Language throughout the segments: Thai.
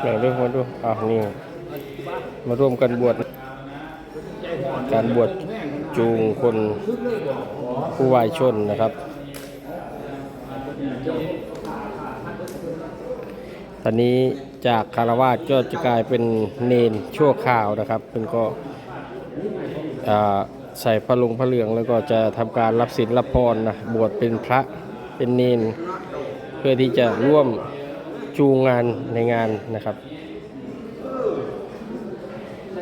เดี๋ยดูมาดูอะนี่มาร่วมกันบวชการบวชจูงคนผู้วายชนนะครับ ตอนนี้จากคารวาสก็จะกลายเป็นเนนชั่วคราวนะครับเป็นก็ใส่พระลงพระเหลืองแล้วก็จะทำการรับศีลรับพรนะบวชเป็นพระเป็นเนน เพื่อที่จะร่วม จูงงานในงานนะครับ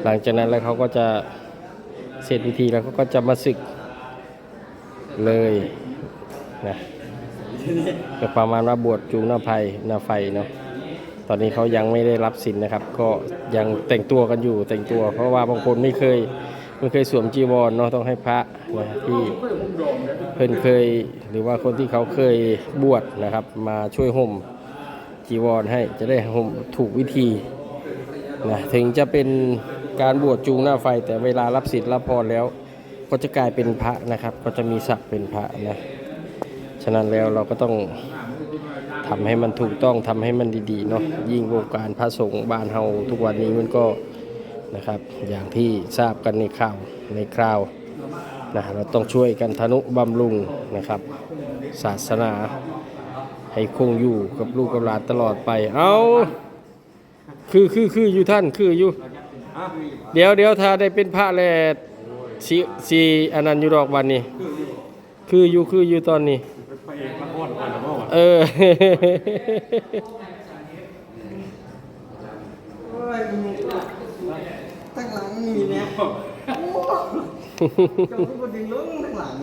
หลังจากนั้นแล้วเขาก็จะเสร็จพิธีแล้วเขาก็จะมาศึกเลยนะก็ประมาณว่าบวชจูงหน้าไฟหน้าไฟเนาะตอนนี้เขายังไม่ได้รับสินนะครับ ก็ยังแต่งตัวกันอยู่แต่งตัว เพราะว่าบางคนไม่เคยไม่เคยสวมจีวรเนาะต้องให้พระนะที่เพิ่นเคย หรือว่าคนที่เขาเคยบวชนะครับ มาช่วยห่ม จีวรให้จะได้ห่มถูกวิธีนะถึงจะเป็นการบวชจูงหน้าไฟแต่เวลารับศีลรับพรแล้ว ก็จะกลายเป็นพระนะครับ ก็จะมีศักดิ์เป็นพระนะฉะนั้นแล้วเราก็ต้องทำให้มันถูกต้องทำให้มันดีๆเนาะยิ่งวงการพระสงฆ์บ้านเฮาทุกวันนี้มันก็นะครับ อย่างที่ทราบกันในข่าวในคราวนะเราต้องช่วยกันทนุบำรุงนะครับ ศาสนา ให้คงอยู่กับลูกกับหลานตลอดไป เอาคือคือคืออยู่ท่านคืออยู่ เดี๋ยวเดี๋ยวถ้าได้เป็นพระแล้วสีสีอันนั้นอยู่ดอกวันนี้ คืออยู่คืออยู่ตอนนี้ไปเอกละครก่อนแล้วว่าเออตั้งหลังมีเนี่ยจงก็ดึงลงตั้งหลัง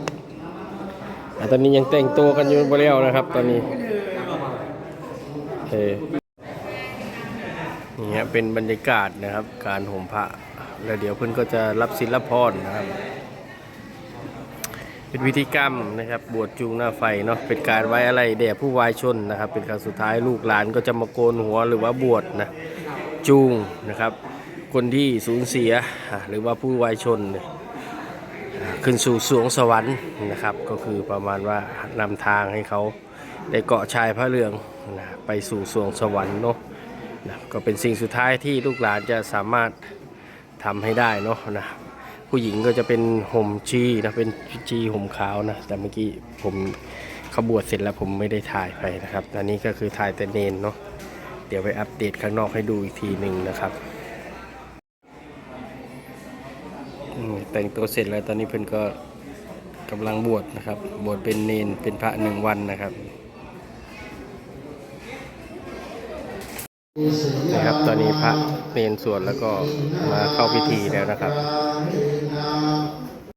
อะตอนนี้ยังแต่งตัวกันอยู่บ่แล้วนะครับ ตอนนี้ เออนี่ฮะเป็นบรรยากาศนะครับ การห่มพระแล้วเดี๋ยวเพื่อนก็จะรับศิลพรนะครับ เป็นพิธีกรรมนะครับ บวชจูงหน้าไฟเนาะเป็นการไว้อะไรแด่ผู้วายชนนะครับ เป็นครั้งสุดท้ายลูกหลานก็จะมาโกนหัวหรือว่าบวชนะจูงนะครับ คนที่สูญเสียหรือว่าผู้วายชนขึ้นสู่สวงสวรรค์นะครับ ก็คือประมาณว่านำทางให้เขาได้เกาะชายพระเรือง นะไปสู่สวงสวรรค์เนาะนะก็เป็นสิ่งสุดท้ายที่ลูกหลานจะสามารถทำให้ได้เนาะนะผู้หญิงก็จะเป็นห่มชีนะเป็นชีห่มขาวนะแต่เมื่อกี้ผมขบวชเสร็จแล้วผมไม่ได้ถ่ายไปนะครับอันนี้ก็คือถ่ายแต่เนนเนาะเดี๋ยวไปอัปเดตข้างนอกให้ดูอีกทีหนึ่งนะครับแต่งตัวเสร็จแล้วตอนนี้เพื่อนก็กำลังบวชนะครับ บวชเป็นเนนเป็นพระหนึ่งวันนะครับ นะครับ ตอนนี้พระเนนสวดแล้วก็มาเข้าพิธีแล้วนะครับ